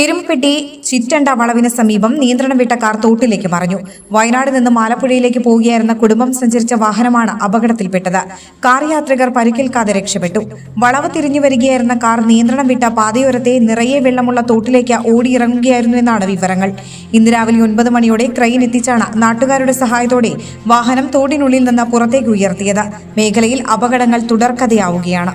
എരുംപെട്ടി ചിറ്റണ്ട വളവിന് സമീപം നിയന്ത്രണം വിട്ട കാർ തോട്ടിലേക്ക് മറിഞ്ഞു. വയനാട് നിന്ന് ആലപ്പുഴയിലേക്ക് പോവുകയായിരുന്ന കുടുംബം സഞ്ചരിച്ച വാഹനമാണ് അപകടത്തിൽപ്പെട്ടത്. കാർ യാത്രികർ പരിക്കേൽക്കാതെ രക്ഷപ്പെട്ടു. വളവ് തിരിഞ്ഞു വരികയായിരുന്ന കാർ നിയന്ത്രണം വിട്ട പാതയോരത്തെ നിറയെ വെള്ളമുള്ള തോട്ടിലേക്ക് ഓടിയിറങ്ങുകയായിരുന്നു എന്നാണ് വിവരങ്ങൾ. ഇന്ന് രാവിലെ ഒൻപത് മണിയോടെ ക്രെയിൻ എത്തിച്ചാണ് നാട്ടുകാരുടെ സഹായത്തോടെ വാഹനം തോടിനുള്ളിൽ നിന്ന് പുറത്തേക്ക് ഉയർത്തിയത്. മേഖലയിൽ അപകടങ്ങൾ തുടർക്കഥയാവുകയാണ്.